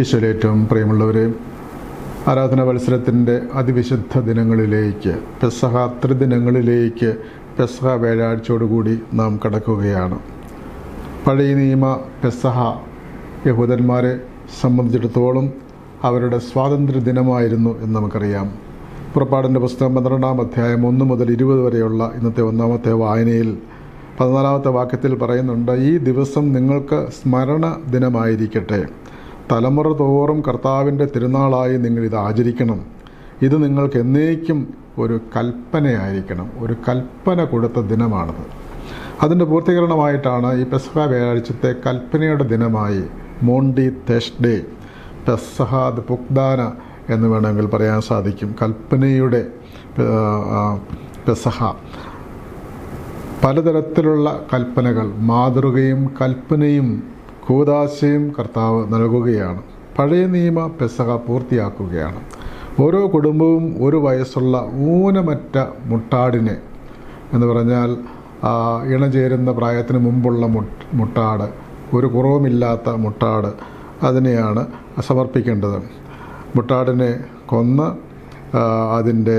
ഈശ്വരേറ്റവും പ്രിയമുള്ളവരെ ആരാധന മത്സരത്തിന്റെ അതിവിശുദ്ധ ദിനങ്ങളിലേക്ക് പെസഹ ത്രിദിനങ്ങളിലേക്ക് പെസഹ വേഴാഴ്ചയോടുകൂടി നാം കടക്കുകയാണ്. പഴയ നിയമ പെസഹ യഹൂദന്മാരെ സംബന്ധിച്ചിടത്തോളം അവരുടെ സ്വാതന്ത്ര്യ ദിനമായിരുന്നു എന്ന് നമുക്കറിയാം. പുറപ്പാടിന്റെ പുസ്തകം പന്ത്രണ്ടാം അധ്യായം ഒന്ന് മുതൽ ഇരുപത് വരെയുള്ള ഇന്നത്തെ ഒന്നാമത്തെ വായനയിൽ പതിനാലാമത്തെ വാക്യത്തിൽ പറയുന്നുണ്ട് ഈ ദിവസം നിങ്ങൾക്ക് സ്മരണ ദിനമായിരിക്കട്ടെ. തലമുറ തോറും കർത്താവിന്റെ തിരുനാളായി നിങ്ങൾ ഇത് ആചരിക്കണം. ഇത് നിങ്ങൾക്ക് എന്നേക്കും ഒരു കൽപ്പനയായിരിക്കണം. ഒരു കൽപ്പന കൊടുത്ത ദിനമാണത്. അതിന്റെ പൂർത്തീകരണമായിട്ടാണ് ഈ പെസഹ വ്യാഴാഴ്ചത്തെ കൽപ്പനയുടെ ദിനമായി മോണ്ടി തെഷ്ഡേ പെസഹാദ് പുക്ദാന എന്ന് വേണമെങ്കിൽ പറയാൻ സാധിക്കും. കൽപ്പനയുടെ പെസഹ. പലതരത്തിലുള്ള കൽപ്പനകൾ മാതൃകയും കൽപ്പനയും കൂതാശയും കർത്താവ് നൽകുകയാണ്. പഴയ നിയമ പെസക പൂർത്തിയാക്കുകയാണ്. ഓരോ കുടുംബവും ഒരു വയസ്സുള്ള ഊനമറ്റ മുട്ടാടിനെ എന്ന് പറഞ്ഞാൽ ഇണചേരുന്ന പ്രായത്തിന് മുമ്പുള്ള മുട്ടാട് ഒരു കുറവുമില്ലാത്ത മുട്ടാട് അതിനെയാണ് സമർപ്പിക്കേണ്ടത്. മുട്ടാടിനെ കൊന്ന് അതിന്റെ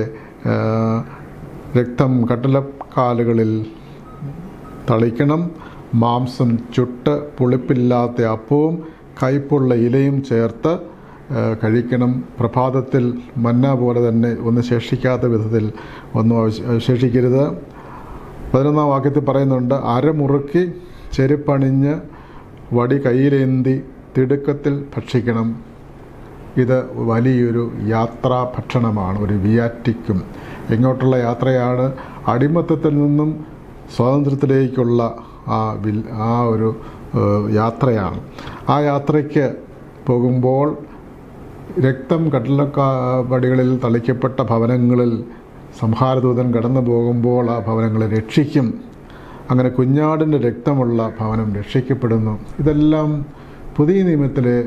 രക്തം കട്ടിലക്കാലുകളിൽ തളിക്കണം. മാംസം ചുട്ട് പുളിപ്പില്ലാത്ത അപ്പവും കയ്പുള്ള ഇലയും ചേർത്ത് കഴിക്കണം. പ്രഭാതത്തിൽ മന്ന പോലെ തന്നെ ഒന്ന് ശേഷിക്കാത്ത വിധത്തിൽ ഒന്നും അവശേഷിക്കരുത് പതിനൊന്നാം വാക്യത്തിൽ പറയുന്നുണ്ട് അരമുറുക്കി ചെരുപ്പണിഞ്ഞ് വടി കയ്യിലേന്തി തിടുക്കത്തിൽ ഭക്ഷിക്കണം. ഇത് വലിയൊരു യാത്രാ ഭക്ഷണമാണ് ഒരു വിയാറ്റിക്കും. എങ്ങോട്ടുള്ള യാത്രയാണ് അടിമത്തത്തിൽ നിന്നും സ്വാതന്ത്ര്യത്തിലേക്കുള്ള ആ വിൽ ആ ഒരു യാത്രയാണ്. ആ യാത്രയ്ക്ക് പോകുമ്പോൾ രക്തം കടലക്കാടികളിൽ തളിക്കപ്പെട്ട ഭവനങ്ങളിൽ സംഹാരദൂതൻ കടന്നു പോകുമ്പോൾ ആ ഭവനങ്ങളെ രക്ഷിക്കും. അങ്ങനെ കുഞ്ഞാടിന്റെ രക്തമുള്ള ഭവനം രക്ഷിക്കപ്പെടുന്നു. ഇതെല്ലാം പുതിയ നിയമത്തിലെ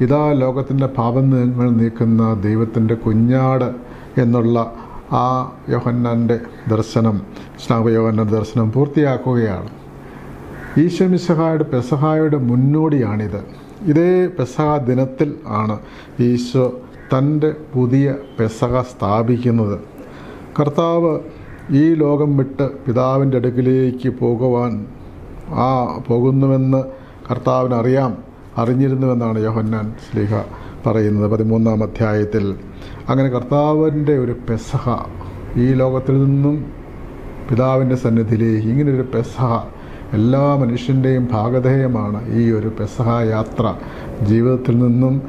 ഇതാ ലോകത്തിന്റെ പാപങ്ങൾ നീക്കുന്ന ദൈവത്തിന്റെ കുഞ്ഞാട് എന്നുള്ള ആ യോഹന്നാന്റെ ദർശനം സ്നാപ യോഹന്നാന്റെ ദർശനം പൂർത്തിയാക്കുകയാണ്. ഈശോമിസഹായുടെ പെസഹായുടെ മുന്നോടിയാണിത്. ഇതേ പെസഹ ദിനത്തിൽ ആണ് ഈശോ തന്റെ പുതിയ പെസഹ സ്ഥാപിക്കുന്നത്. കർത്താവ് ഈ ലോകം വിട്ട് പിതാവിന്റെ അടുക്കിലേക്ക് പോകുവാൻ ആ പോകുന്നുവെന്ന് കർത്താവിനറിയാം അറിഞ്ഞിരുന്നുവെന്നാണ് യോഹന്നാൻ സ്ലിഹ പറയുന്നത് പതിമൂന്നാം അധ്യായത്തിൽ. അങ്ങനെ കർത്താവിന്റെ ഒരു പെസഹ ഈ ലോകത്തിൽ നിന്നും പിതാവിന്റെ സന്നിധിയിലേക്ക് ഇങ്ങനൊരു പെസഹ എല്ലാ മനുഷ്യന്റെയും ഭാഗധേയമാണ് ഈ ഒരു പെസഹ യാത്ര. ജീവിതത്തിൽ നിന്നും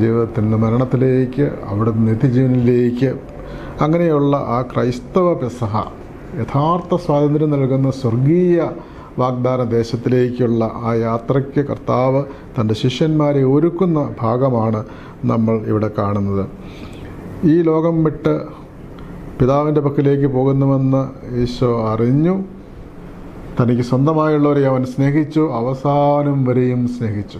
ജീവിതത്തിൽ നിന്ന് മരണത്തിലേക്ക് അവിടെ നിത്യജീവനിലേക്ക്. അങ്ങനെയുള്ള ആ ക്രൈസ്തവ പെസഹ യഥാർത്ഥ സ്വാതന്ത്ര്യം നൽകുന്ന സ്വർഗീയ വാഗ്ദാന ദേശത്തിലേക്കുള്ള ആ യാത്രയ്ക്ക് കർത്താവ് തന്റെ ശിഷ്യന്മാരെ ഒരുക്കുന്ന ഭാഗമാണ് നമ്മൾ ഇവിടെ കാണുന്നത്. ഈ ലോകം വിട്ട് പിതാവിന്റെ പക്കലേക്ക് പോകുന്നുവെന്ന് ഈശോ അറിഞ്ഞു. തനിക്ക് സ്വന്തമായുള്ളവരെ അവൻ സ്നേഹിച്ചു. അവസാനം വരെയും സ്നേഹിച്ചു.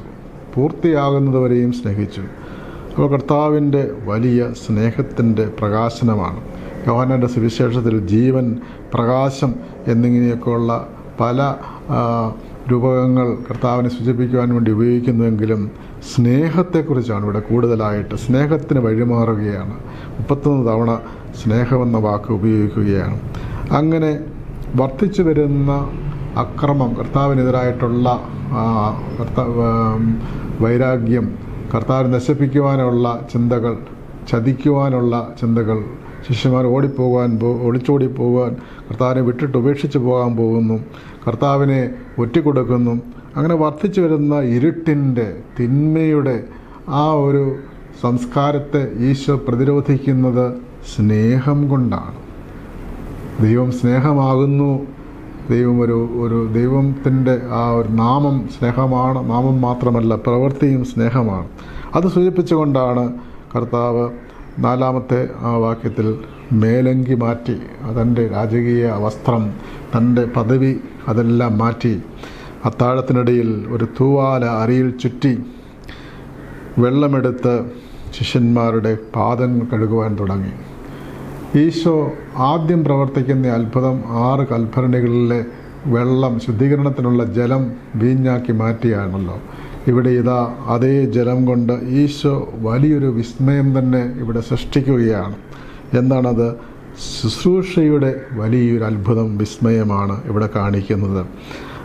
പൂർത്തിയാകുന്നത് വരെയും സ്നേഹിച്ചു. അപ്പോൾ കർത്താവിന്റെ വലിയ സ്നേഹത്തിന്റെ പ്രകാശനമാണ്. യോഹനന്റെ സുവിശേഷത്തിൽ ജീവൻ പ്രകാശം എന്നിങ്ങനെയൊക്കെയുള്ള പല രൂപകങ്ങൾ കർത്താവിനെ സൂചിപ്പിക്കുവാൻ വേണ്ടി ഉപയോഗിക്കുന്നുവെങ്കിലും സ്നേഹത്തെക്കുറിച്ചാണ് ഇവിടെ കൂടുതലായിട്ട് സ്നേഹത്തിന് വഴിമാറുകയാണ്. മുപ്പത്തൊന്ന് തവണ സ്നേഹമെന്ന വാക്ക് ഉപയോഗിക്കുകയാണ്. അങ്ങനെ വർദ്ധിച്ചു വരുന്ന അക്രമം കർത്താവിനെതിരായിട്ടുള്ള കർത്താവ് വൈരാഗ്യം കർത്താവിനെ നശിപ്പിക്കുവാനുള്ള ചിന്തകൾ ചതിക്കുവാനുള്ള ചിന്തകൾ ശിഷ്യന്മാർ ഓടിപ്പോകാൻ ഒളിച്ചോടി പോകാൻ കർത്താവിനെ വിട്ടിട്ട് ഉപേക്ഷിച്ച് പോകാൻ പോകുന്നു കർത്താവിനെ ഒറ്റിക്കൊടുക്കുന്നു. അങ്ങനെ വർദ്ധിച്ചു വരുന്ന ഇരുട്ടിന്റെ തിന്മയുടെ ആ ഒരു സംസ്കാരത്തെ ഈശോ പ്രതിരോധിക്കുന്നത് സ്നേഹം കൊണ്ടാണ്. ദൈവം സ്നേഹമാകുന്നു. ദൈവം ഒരു ഒരു ദൈവത്തിന്റെ ആ ഒരു നാമം സ്നേഹമാണ്. നാമം മാത്രമല്ല പ്രവൃത്തിയും സ്നേഹമാണ്. അത് സൂചിപ്പിച്ചുകൊണ്ടാണ് കർത്താവ് നാലാമത്തെ ആ വാക്യത്തിൽ മേലങ്കി മാറ്റി തന്റെ രാജകീയ വസ്ത്രം തന്റെ പദവി അതെല്ലാം മാറ്റി അത്താഴത്തിനിടയിൽ ഒരു തൂവാല അരിയിൽ ചുറ്റി വെള്ളമെടുത്ത് ശിഷ്യന്മാരുടെ പാദങ്ങൾ കഴുകുവാൻ തുടങ്ങി. ഈശോ ആദ്യം പ്രവർത്തിക്കുന്ന അത്ഭുതം ആറ് കൽഭരണികളിലെ വെള്ളം ശുദ്ധീകരണത്തിനുള്ള ജലം വീഞ്ഞാക്കി മാറ്റിയാണല്ലോ. ഇവിടെ ഇതാ അതേ ജലം കൊണ്ട് ഈശോ വലിയൊരു വിസ്മയം തന്നെ ഇവിടെ സൃഷ്ടിക്കുകയാണ്. എന്താണത്? ശുശ്രൂഷയുടെ വലിയൊരു അത്ഭുതം വിസ്മയമാണ് ഇവിടെ കാണിക്കുന്നത്.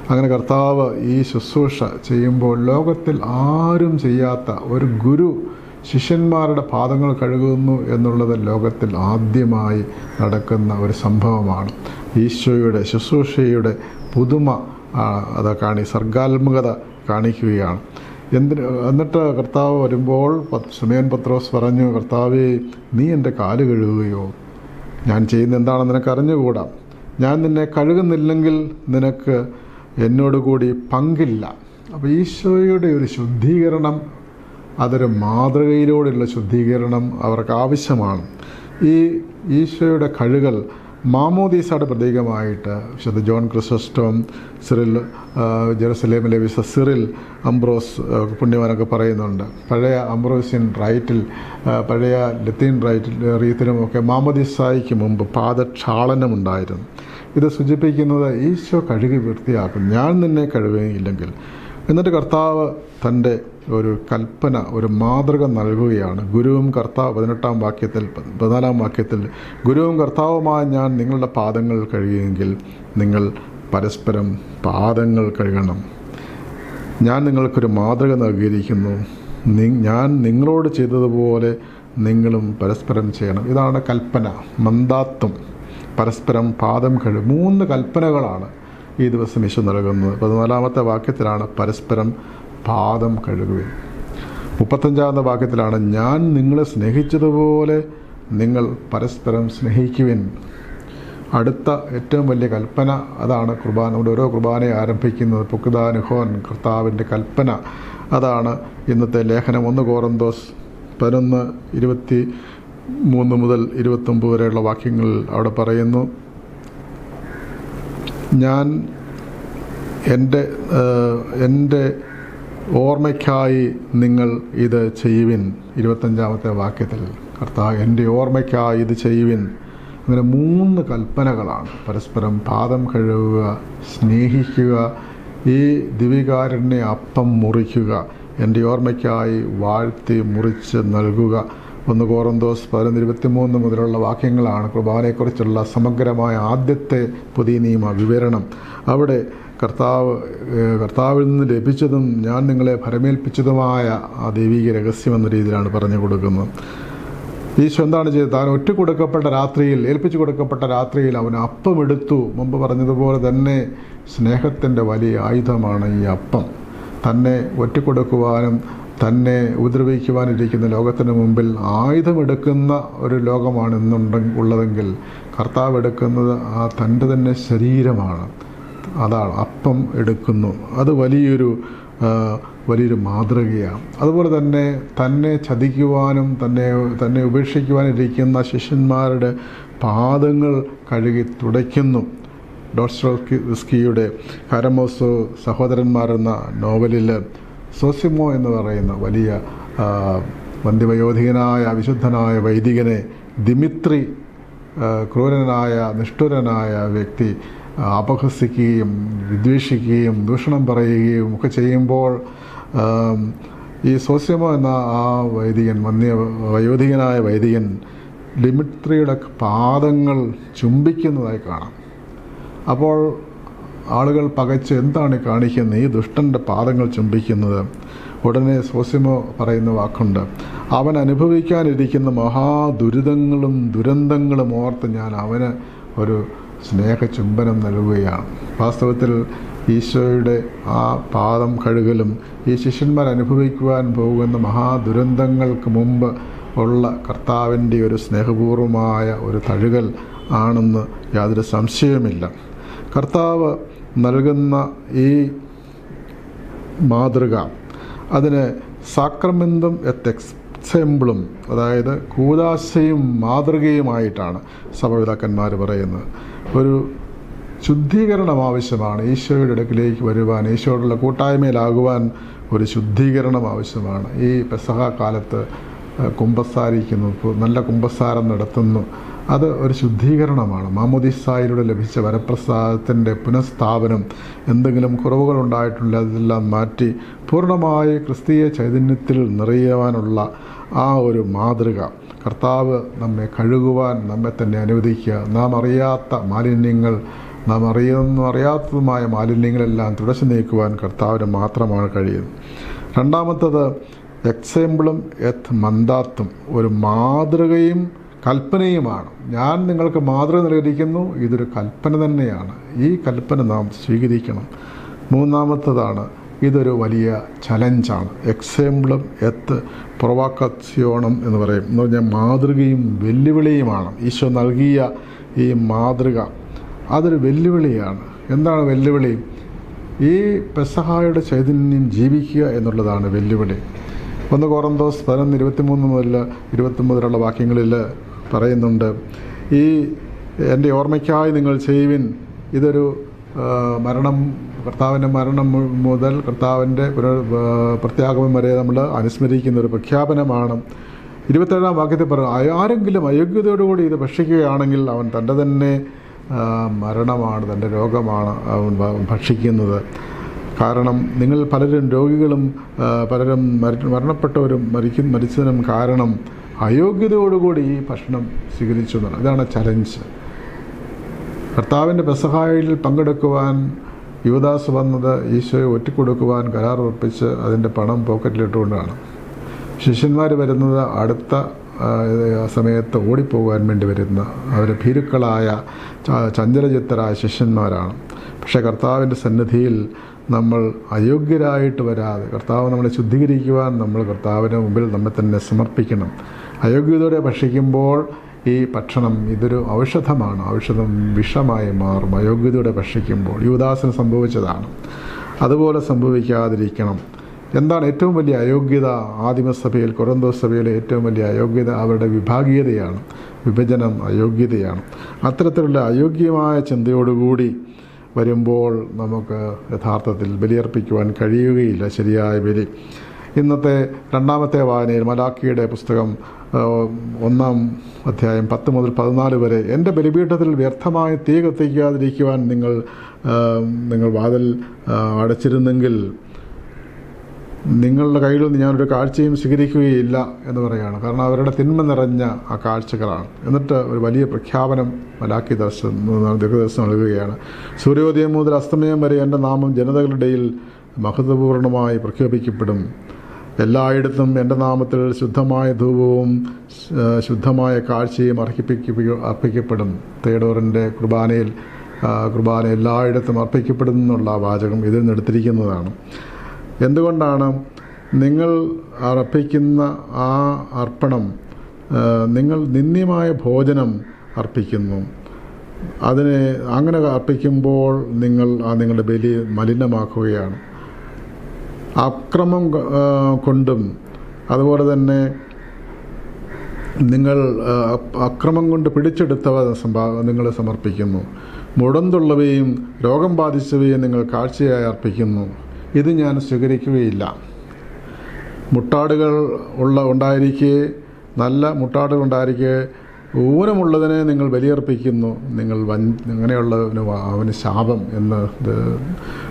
അങ്ങനെ കർത്താവ് ഈ ശുശ്രൂഷ ചെയ്യുമ്പോൾ ലോകത്തിൽ ആരും ചെയ്യാത്ത ഒരു ഗുരു ശിഷ്യന്മാരുടെ പാദങ്ങൾ കഴുകുന്നു എന്നുള്ളത് ലോകത്തിൽ ആദ്യമായി നടക്കുന്ന ഒരു സംഭവമാണ്. ഈശോയുടെ ശുശ്രൂഷയുടെ പുതുമ അത് കാണി സർഗാത്മകത കാണിക്കുകയാണ്. എന്തിന് എന്നിട്ട് കർത്താവ് വരുമ്പോൾ സുമേൻ പത്രോസ് പറഞ്ഞു കർത്താവേ നീ എന്റെ കാൽ കഴുകുകയോ? ഞാൻ ചെയ്യുന്ന എന്താണെന്ന് നിനക്ക് അറിഞ്ഞുകൂടാ? ഞാൻ നിന്നെ കഴുകുന്നില്ലെങ്കിൽ നിനക്ക് എന്നോടുകൂടി പങ്കില്ല. അപ്പോൾ ഈശോയുടെ ഒരു ശുദ്ധീകരണം അതൊരു മാതൃകയിലൂടെയുള്ള ശുദ്ധീകരണം അവർക്ക് ആവശ്യമാണ്. ഈ ഈശോയുടെ കഴുകൽ മാമോദീസയുടെ പ്രതീകമായിട്ട് വിശുദ്ധ ജോൺ ക്രിസോസ്റ്റോം സിറിൽ ജെറുസലേമിലെ വിശുദ്ധ സിറിൽ അംബ്രോസ് പുണ്യവാനൊക്കെ പറയുന്നുണ്ട്. പഴയ അംബ്രോസിൻ റൈറ്റിൽ പഴയ ലത്തീൻ റൈറ്റിൽ റീത്തിലുമൊക്കെ മാമോദീസായിക്ക് മുമ്പ് പാദക്ഷാളനമുണ്ടായിരുന്നു ഇത് സൂചിപ്പിക്കുന്നത് ഈശോ കഴുകി വൃത്തിയാക്കും. ഞാൻ നിന്നെ കഴുകുകയില്ലെങ്കിൽ. എന്നിട്ട് കർത്താവ് തന്റെ ഒരു കൽപ്പന ഒരു മാതൃക നൽകുകയാണ്. ഗുരുവും കർത്താവ് പതിനെട്ടാം വാക്യത്തിൽ പതിനാലാം വാക്യത്തിൽ ഗുരുവും കർത്താവുമായ ഞാൻ നിങ്ങളുടെ പാദങ്ങൾ കഴുകിയെങ്കിൽ നിങ്ങൾ പരസ്പരം പാദങ്ങൾ കഴുകണം. ഞാൻ നിങ്ങൾക്കൊരു മാതൃക നൽകിയിരിക്കുന്നു. ഞാൻ നിങ്ങളോട് ചെയ്തതുപോലെ നിങ്ങളും പരസ്പരം ചെയ്യണം. ഇതാണ് കൽപ്പന മന്ദാത്വം. പരസ്പരം പാദം കഴു മൂന്ന് കൽപ്പനകളാണ് ഈ ദിവസം യേശു നൽകുന്നത്. പതിനാലാമത്തെ വാക്യത്തിലാണ് പരസ്പരം പാദം കഴുകുവിൻ മുപ്പത്തഞ്ചാമത്തെ വാക്യത്തിലാണ് ഞാൻ നിങ്ങളെ സ്നേഹിച്ചതുപോലെ നിങ്ങൾ പരസ്പരം സ്നേഹിക്കുവിൻ. അടുത്ത ഏറ്റവും വലിയ കൽപ്പന അതാണ് കുർബാന. നമ്മുടെ ഓരോ കുർബാനയെ ആരംഭിക്കുന്നത് പുക്കുദാനുഹോൻ കർത്താവിന്റെ കൽപ്പന. അതാണ് ഇന്നത്തെ ലേഖനം. ഒന്ന് കോറന്തോസ് പതിനൊന്ന് ഇരുപത്തി മൂന്ന് മുതൽ ഇരുപത്തൊമ്പത് വരെയുള്ള വാക്യങ്ങൾ അവിടെ പറയുന്നു. ഞാൻ എന്റെ എന്റെ ഓർമ്മയ്ക്കായി നിങ്ങൾ ഇത് ചെയ്യുവിൻ. ഇരുപത്തഞ്ചാമത്തെ വാക്യത്തിൽ കർത്താവ് എന്റെ ഓർമ്മയ്ക്കായി ഇത് ചെയ്യുവിൻ. അങ്ങനെ മൂന്ന് കൽപ്പനകളാണ്. പരസ്പരം പാദം കഴുകുക സ്നേഹിക്കുക ഈ ദിവികാരനെ അപ്പം മുറിക്കുക എന്റെ ഓർമ്മയ്ക്കായി വാഴ്ത്തി മുറിച്ച് നൽകുക. ഒന്ന് കോറന്തോസ് പതിനൊന്ന് ഇരുപത്തിമൂന്ന് മുതലുള്ള വാക്യങ്ങളാണ്. കുർബാനയെക്കുറിച്ചുള്ള സമഗ്രമായ ആദ്യത്തെ പുതിയ നിയമ വിവരണം. അവിടെ കർത്താവ് കർത്താവിൽ നിന്ന് ലഭിച്ചതും ഞാൻ നിങ്ങളെ ഭരമേൽപ്പിച്ചതുമായ ആ ദൈവീക രഹസ്യം എന്ന രീതിയിലാണ് പറഞ്ഞു കൊടുക്കുന്നത്. ഈശോ എന്താണ് ചെയ്തത്? താൻ ഒറ്റ കൊടുക്കപ്പെട്ട രാത്രിയിൽ ഏൽപ്പിച്ചു കൊടുക്കപ്പെട്ട രാത്രിയിൽ അവൻ അപ്പം എടുത്തു. മുമ്പ് പറഞ്ഞതുപോലെ തന്നെ സ്നേഹത്തിന്റെ വലിയ ആയുധമാണ് ഈ അപ്പം. തന്നെ ഒറ്റ കൊടുക്കുവാനും തന്നെ ഉപദ്രവിക്കുവാനിരിക്കുന്ന ലോകത്തിന് മുമ്പിൽ ആയുധമെടുക്കുന്ന ഒരു ലോകമാണ് ഇന്നുണ്ടെ ഉള്ളതെങ്കിൽ കർത്താവ് എടുക്കുന്നത് ആ തന്റെ തന്നെ ശരീരമാണ്. അതാണ് അപ്പം എടുക്കുന്നു. അത് വലിയൊരു വലിയൊരു മാതൃകയാണ്. അതുപോലെ തന്നെ തന്നെ ചതിക്കുവാനും തന്നെ തന്നെ ഉപേക്ഷിക്കുവാനും ഇരിക്കുന്ന ശിഷ്യന്മാരുടെ പാദങ്ങൾ കഴുകി തുടയ്ക്കുന്നു. ഡോസ്റ്റോസ്കിയുടെ കാരമോസോ സഹോദരന്മാരെന്ന നോവലിൽ സോസിമോ എന്ന് പറയുന്ന വലിയ വന്ധ്യവയോധികനായ വിശുദ്ധനായ വൈദികനെ ദിമിത്രി ക്രൂരനായ നിഷ്ഠുരനായ വ്യക്തി അപഹസിക്കുകയും വിദ്വേഷിക്കുകയും ദൂഷണം പറയുകയും ഒക്കെ ചെയ്യുമ്പോൾ ഈ സോസ്യമോ എന്ന ആ വൈദികൻ വന്യ വയോധികനായ വൈദികൻ ഡിമിത്രിയുടെ പാദങ്ങൾ ചുംബിക്കുന്നതായി കാണാം. അപ്പോൾ ആളുകൾ പകച്ച് എന്താണ് കാണിക്കുന്നത്? ഈ ദുഷ്ടന്റെ പാദങ്ങൾ ചുംബിക്കുന്നത്. ഉടനെ സോസ്യമോ പറയുന്ന വാക്കുണ്ട് അവൻ അനുഭവിക്കാനിരിക്കുന്ന മഹാദുരിതങ്ങളും ദുരന്തങ്ങളും ഓർത്ത് ഞാൻ അവന് ഒരു സ്നേഹചുംബനം നൽകുകയാണ്. വാസ്തവത്തിൽ ഈശോയുടെ ആ പാദം കഴുകലും ഈ ശിഷ്യന്മാർ അനുഭവിക്കുവാൻ പോകുന്ന മഹാദുരന്തങ്ങൾക്ക് മുമ്പ് ഉള്ള കർത്താവിന്റെ ഒരു സ്നേഹപൂർവമായ ഒരു തഴുകൽ ആണെന്ന് യാതൊരു സംശയവുമില്ല. കർത്താവ് നൽകുന്ന ഈ മാതൃക അതിന് സാക്രമെന്തും എത്ത് എക്സെമ്പിളും അതായത് കൂദാശയും മാതൃകയുമായിട്ടാണ് സഭപിതാക്കന്മാർ പറയുന്നത്. ഒരു ശുദ്ധീകരണം ആവശ്യമാണ്. ഈശോയുടെ അടുക്കിലേക്ക് വരുവാൻ ഈശോയോടുള്ള കൂട്ടായ്മയിലാകുവാൻ ഒരു ശുദ്ധീകരണം ആവശ്യമാണ്. ഈ പെസഹ കാലത്ത് കുംഭസാരിക്കുന്നു നല്ല കുമ്പസാരം നടത്തുന്നു. അത് ഒരു ശുദ്ധീകരണമാണ്. മാമോദിസായിലൂടെ ലഭിച്ച വരപ്രസാദത്തിന്റെ പുനഃസ്ഥാപനം എന്തെങ്കിലും കുറവുകൾ ഉണ്ടായിട്ടുണ്ടെങ്കിൽ അതെല്ലാം മാറ്റി പൂർണമായി ക്രിസ്തീയ ചൈതന്യത്തിൽ നിറയുവാനുള്ള ആ ഒരു മാതൃക കർത്താവ് നമ്മെ കഴുകുവാൻ നമ്മെ തന്നെ അനുവദിക്കുക. നാം അറിയാത്ത മാലിന്യങ്ങൾ നാം അറിയുന്ന അറിയാത്തതുമായ മാലിന്യങ്ങളെല്ലാം തുടച്ചു നീക്കുവാൻ കർത്താവിന് മാത്രമാണ് കഴിയുന്നത്. രണ്ടാമത്തത് എക്സാമ്പിളും എത്ത് മന്ദാത്തും. ഒരു മാതൃകയും കൽപ്പനയുമാണ്. ഞാൻ നിങ്ങൾക്ക് മാതൃക നൽകിയിരിക്കുന്നു ഇതൊരു കൽപ്പന തന്നെയാണ്. ഈ കൽപ്പന നാം സ്വീകരിക്കണം. മൂന്നാമത്തതാണ് ഇതൊരു വലിയ ചലഞ്ചാണ്. എക്സാമ്പിളും എത്ത് പ്രൊവാക്കസ്യോണം എന്ന് പറയും. എന്ന് പറഞ്ഞാൽ മാതൃകയും വെല്ലുവിളിയുമാണ്. ഈശോ നൽകിയ ഈ മാതൃക അതൊരു വെല്ലുവിളിയാണ്. എന്താണ് വെല്ലുവിളി? ഈ പെസഹായുടെ ചൈതന്യം ജീവിക്കുക എന്നുള്ളതാണ് വെല്ലുവിളി. ഒന്ന് കോറന്തോസ് പതിനൊന്ന് ഇരുപത്തിമൂന്ന് മുതൽ ഇരുപത്തൊമ്പത് വരെയുള്ള വാക്യങ്ങളിൽ പറയുന്നുണ്ട് ഈ എന്റെ ഓർമ്മയ്ക്കായി നിങ്ങൾ ചെയ്യുവിൻ. ഇതൊരു മരണം കർത്താവിന്റെ മരണം മുതൽ കർത്താവിന്റെ പ്രത്യാഗമം വരെ നമ്മൾ അനുസ്മരിക്കുന്ന ഒരു പ്രഖ്യാപനമാണ്. ഇരുപത്തേഴാം വാക്യത്തിൽ പറഞ്ഞു ആരെങ്കിലും അയോഗ്യതയോടുകൂടി ഇത് ഭക്ഷിക്കുകയാണെങ്കിൽ അവൻ തന്റെ തന്നെ മരണമാണ് തന്റെ രോഗമാണ് അവൻ ഭക്ഷിക്കുന്നത്. കാരണം നിങ്ങൾ പലരും രോഗികളും പലരും മര- മരണപ്പെട്ടവരും മരിക്കും മരിച്ചതിനും കാരണം അയോഗ്യതയോടുകൂടി ഈ ഭക്ഷണം സ്വീകരിച്ചു എന്നാണ്. ഇതാണ് ചലഞ്ച് കർത്താവിന്റെ പെസഹായിൽ പങ്കെടുക്കുവാൻ യുവദാസ് വന്നത് ഈശോയെ ഒറ്റിക്കൊടുക്കുവാൻ കരാർ ഉറപ്പിച്ച് അതിന്റെ പണം പോക്കറ്റിലിട്ടുകൊണ്ടാണ്. ശിഷ്യന്മാർ വരുന്നത് അടുത്ത സമയത്ത് ഓടിപ്പോകാൻ വേണ്ടി വരുന്ന അവർ ഭീരുക്കളായ ചഞ്ചലചിത്തരായ ശിഷ്യന്മാരാണ്. പക്ഷേ കർത്താവിന്റെ സന്നിധിയിൽ നമ്മൾ അയോഗ്യരായിട്ട് വരാതെ കർത്താവ് നമ്മളെ ശുദ്ധീകരിക്കുവാൻ നമ്മൾ കർത്താവിന് മുമ്പിൽ നമ്മെ തന്നെ സമർപ്പിക്കണം. അയോഗ്യതയോടെ ഭക്ഷിക്കുമ്പോൾ ഈ ഭക്ഷണം ഇതൊരു ഔഷധമാണ്. ഔഷധം വിഷമായി മാറും. അയോഗ്യതയുടെ ഭക്ഷിക്കുമ്പോൾ. യുവദാസന് സംഭവിച്ചതാണ്. അതുപോലെ സംഭവിക്കാതിരിക്കണം. എന്താണ് ഏറ്റവും വലിയ അയോഗ്യത? ആദിമസഭയിൽ കൊറന്തോസ് സഭയിലെ ഏറ്റവും വലിയ അയോഗ്യത? അവരുടെ വിഭാഗീയതയാണ്. വിഭജനം അയോഗ്യതയാണ്. അത്തരത്തിലുള്ള അയോഗ്യമായ ചിന്തയോടുകൂടി വരുമ്പോൾ നമുക്ക് യഥാർത്ഥത്തിൽ ബലിയർപ്പിക്കുവാൻ കഴിയുകയില്ല. ശരിയായ ബലി. ഇന്നത്തെ രണ്ടാമത്തെ വായനയിൽ മലാക്കിയുടെ പുസ്തകം ഒന്നാം അധ്യായം പത്ത് മുതൽ പതിനാല് വരെ എന്റെ ബലിപീഠത്തിൽ വ്യർത്ഥമായ തീ കത്തിക്കാതിരിക്കുവാൻ നിങ്ങൾ നിങ്ങൾ വാതിൽ അടച്ചിരുന്നെങ്കിൽ നിങ്ങളുടെ കയ്യിൽ നിന്ന് ഞാനൊരു കാഴ്ചയും സ്വീകരിക്കുകയില്ല എന്ന് പറയുകയാണ്. കാരണം അവരുടെ തിന്മ നിറഞ്ഞ ആ കാഴ്ചകളാണ്. എന്നിട്ട് ഒരു വലിയ പ്രഖ്യാപനം മലാക്കി ദർശനം ദീർഘദർശനം നൽകുകയാണ്. സൂര്യോദയം മുതൽ അസ്തമയം വരെ എന്റെ നാമം ജനതകളുടെ ഇടയിൽ മഹത്വപൂർണമായി പ്രഖ്യാപിക്കപ്പെടും. എല്ലായിടത്തും എന്റെ നാമത്തിൽ ശുദ്ധമായ ധൂപവും ശുദ്ധമായ കാഴ്ചയും അർഹിപ്പിക്കുക അർപ്പിക്കപ്പെടും. തേടോറിന്റെ കുർബാനയിൽ കുർബാന എല്ലായിടത്തും അർപ്പിക്കപ്പെടും എന്നുള്ള വാചകം ഇതിൽ നിന്നെടുത്തിരിക്കുന്നതാണ് എന്തുകൊണ്ടാണ് നിങ്ങൾ അർപ്പിക്കുന്ന ആ അർപ്പണം നിങ്ങൾ നിന്ദ്യമായ ഭോജനം അർപ്പിക്കുന്നു? അതിനെ അങ്ങനെ അർപ്പിക്കുമ്പോൾ നിങ്ങൾ ആ നിങ്ങളുടെ ബലി മലിനമാക്കുകയാണ്. അക്രമം കൊണ്ടും അതുപോലെ തന്നെ നിങ്ങൾ അക്രമം കൊണ്ട് പിടിച്ചെടുത്തവ നിങ്ങൾ സമർപ്പിക്കുന്നു. മുടന്തുള്ളവയും രോഗം ബാധിച്ചവയും നിങ്ങൾ കാഴ്ചയായി അർപ്പിക്കുന്നു. ഇത് ഞാൻ സ്വീകരിക്കുകയില്ല. മുട്ടാടുകൾ ഉള്ള ഉണ്ടായിരിക്കെ നല്ല മുട്ടാടുകൾ ഉണ്ടായിരിക്കെ ഊനമുള്ളതിനെ നിങ്ങൾ ബലിയർപ്പിക്കുന്നു. നിങ്ങൾ വൻ അങ്ങനെയുള്ളവന് അവന് ശാപം എന്ന്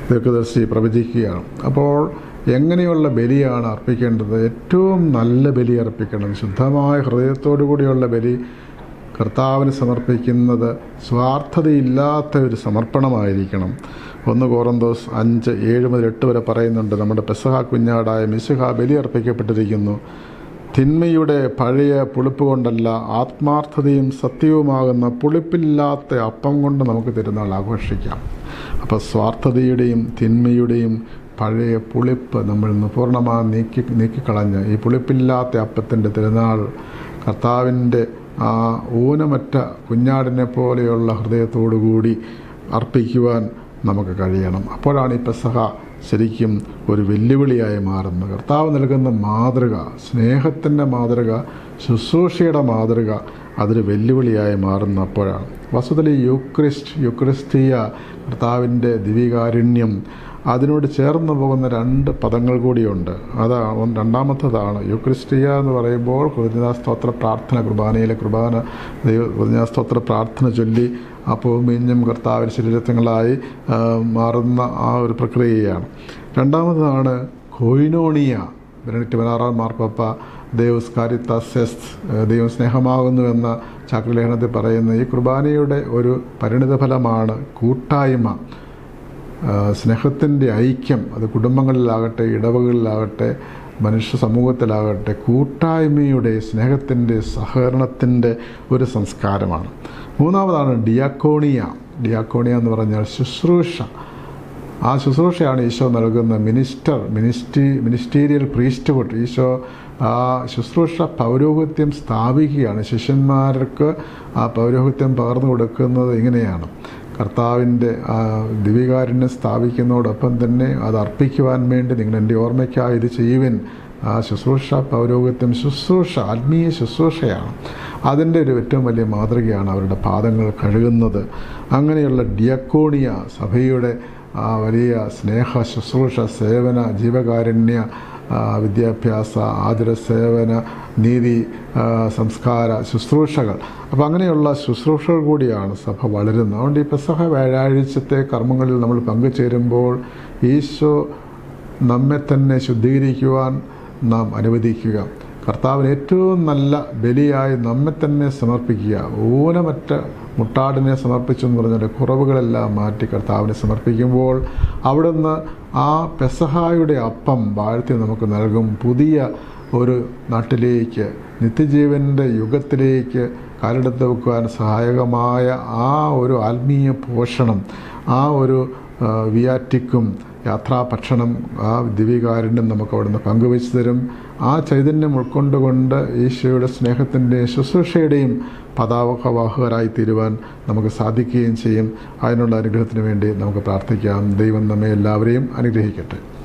ദീർഘദർശി പ്രവചിക്കുകയാണ്. അപ്പോൾ എങ്ങനെയുള്ള ബലിയാണ് അർപ്പിക്കേണ്ടത്? ഏറ്റവും നല്ല ബലി അർപ്പിക്കണം ശുദ്ധമായ ഹൃദയത്തോടു കൂടിയുള്ള ബലി കർത്താവിന് സമർപ്പിക്കുന്നത് സ്വാർത്ഥതയില്ലാത്ത ഒരു സമർപ്പണമായിരിക്കണം. ഒന്ന് കോറന്തോസ് അഞ്ച് ഏഴ് മുതൽ എട്ട് വരെ പറയുന്നുണ്ട് നമ്മുടെ പെസഹ കുഞ്ഞാടായ മിശുഹ ബലി അർപ്പിക്കപ്പെട്ടിരിക്കുന്നു. തിന്മയുടെ പഴയ പുളിപ്പ് കൊണ്ടല്ല ആത്മാർത്ഥതയും സത്യവുമാകുന്ന പുളിപ്പില്ലാത്ത അപ്പം കൊണ്ട് നമുക്ക് തിരുനാൾ ആഘോഷിക്കാം. അപ്പോൾ സ്വാർത്ഥതയുടെയും തിന്മയുടെയും പഴയ പുളിപ്പ് നമ്മൾ നിന്ന് പൂർണമായി നീക്കി നീക്കിക്കളഞ്ഞ് ഈ പുളിപ്പില്ലാത്ത അപ്പത്തിന്റെ തിരുനാൾ കർത്താവിന്റെ ആ ഊനമറ്റ കുഞ്ഞാടിനെ പോലെയുള്ള ഹൃദയത്തോടുകൂടി അർപ്പിക്കുവാൻ നമുക്ക് കഴിയണം. അപ്പോഴാണ് ഈ പെസഹ ശരിക്കും ഒരു വെല്ലുവിളിയായി മാറുന്നത്. കർത്താവ് നൽകുന്ന മാതൃക സ്നേഹത്തിന്റെ മാതൃക ശുശ്രൂഷയുടെ മാതൃക അതൊരു വെല്ലുവിളിയായി മാറുന്ന അപ്പോഴാണ്. വസ്തുതയിൽ യുക്രിസ്റ്റ് യുക്രിസ്തീയ കർത്താവിന്റെ ദിവികാരുണ്യം അതിനോട് ചേർന്ന് പോകുന്ന രണ്ട് പദങ്ങൾ കൂടിയുണ്ട്. അതാ രണ്ടാമത്തതാണ്. യുക്രിസ്റ്റിയ എന്ന് പറയുമ്പോൾ കൃതജ്ഞതാസ്തോത്ര പ്രാർത്ഥന കുർബാനയിലെ കുർബാന ദൈവ കൃതജ്ഞതാസ്തോത്ര പ്രാർത്ഥന ചൊല്ലി അപ്പവും മീഞ്ഞും കർത്താവിന്റെ ശരീരത്വങ്ങളായി മാറുന്ന ആ ഒരു പ്രക്രിയയാണ്. രണ്ടാമതാണ് കൊയിനോണിയ. ബെനഡിക്റ്റ് പതിനാറാം മാർപ്പപ്പ ദേവസ് കാരിത്താസെസ് ദൈവം സ്നേഹമാകുന്നു എന്ന ചാക്രലേഖനത്തിൽ പറയുന്ന ഈ കുർബാനയുടെ ഒരു പരിണിതഫലമാണ് കൂട്ടായ്മ. സ്നേഹത്തിന്റെ ഐക്യം അത് കുടുംബങ്ങളിലാകട്ടെ ഇടവകളിലാകട്ടെ മനുഷ്യ സമൂഹത്തിലാകട്ടെ കൂട്ടായ്മയുടെ സ്നേഹത്തിന്റെ സഹകരണത്തിന്റെ ഒരു സംസ്കാരമാണ്. മൂന്നാമതാണ് ഡിയാക്കോണിയ. ഡിയാക്കോണിയ എന്ന് പറഞ്ഞാൽ ശുശ്രൂഷ. ആ ശുശ്രൂഷയാണ് ഈശോ നൽകുന്ന minister ministry ministerial priesthood. Eesho ആ ശുശ്രൂഷ പൗരോഹിത്യം സ്ഥാപിക്കുകയാണ്. ശിഷ്യന്മാർക്ക് ആ പൗരോഹിത്യം പകർന്നു കൊടുക്കുന്നത് ഇങ്ങനെയാണ്. കർത്താവിന്റെ ദിവികാരുണ്യം സ്ഥാപിക്കുന്നതോടൊപ്പം തന്നെ അത് അർപ്പിക്കുവാൻ വേണ്ടി നിങ്ങൾ എന്റെ ഓർമ്മയ്ക്കായി ഇത് ചെയ്യുവിൻ. ആ ശുശ്രൂഷ പൗരോഗത്യം ശുശ്രൂഷ ആത്മീയ ശുശ്രൂഷയാണ്. അതിന്റെ ഒരു ഏറ്റവും വലിയ മാതൃകയാണ് അവരുടെ പാദങ്ങൾ കഴുകുന്നത്. അങ്ങനെയുള്ള ഡിയക്കോണിയ സഭയുടെ വലിയ സ്നേഹ ശുശ്രൂഷ സേവന ജീവകാരുണ്യ വിദ്യാഭ്യാസ ആതുര സേവന നീതി സംസ്കാര ശുശ്രൂഷകൾ. അപ്പോൾ അങ്ങനെയുള്ള ശുശ്രൂഷകൾ കൂടിയാണ് സഭ വളരുന്നത്. അതുകൊണ്ട് ഈ പെസഹ വ്യാഴാഴ്ചത്തെ കർമ്മങ്ങളിൽ നമ്മൾ പങ്കുചേരുമ്പോൾ ഈശോ നമ്മെ തന്നെ ശുദ്ധീകരിക്കുവാൻ നാം അനുവദിക്കുക. കർത്താവിന് ഏറ്റവും നല്ല ബലിയായി നമ്മെ തന്നെ സമർപ്പിക്കുക. ഊനമറ്റ മുട്ടാടിനെ സമർപ്പിച്ചു എന്ന് കുറവുകളെല്ലാം മാറ്റി കർത്താവിനെ സമർപ്പിക്കുമ്പോൾ അവിടുന്ന് ആ പെസഹായുടെ അപ്പം വാഴ്ത്തി നമുക്ക് നൽകും. പുതിയ ഒരു നാട്ടിലേക്ക് നിത്യജീവന്റെ യുഗത്തിലേക്ക് കാലെടുത്ത് വെക്കുവാൻ സഹായകമായ ആ ഒരു ആത്മീയ പോഷണം ആ ഒരു ആ, വിയാറ്റിക്കും യാത്രാഭക്ഷണം ആ ദിവികാരുണ്യം നമുക്ക് അവിടുന്ന് പങ്കുവച്ചു തരും. ആ ചൈതന്യം ഉൾക്കൊണ്ടുകൊണ്ട് ഈശോയുടെ സ്നേഹത്തിന്റെയും ശുശ്രൂഷയുടെയും പതാകവാഹകരായി തീരുവാൻ നമുക്ക് സാധിക്കുകയും ചെയ്യും. അതിനുള്ള അനുഗ്രഹത്തിന് വേണ്ടി നമുക്ക് പ്രാർത്ഥിക്കാം. ദൈവം നമ്മെ എല്ലാവരെയും അനുഗ്രഹിക്കട്ടെ.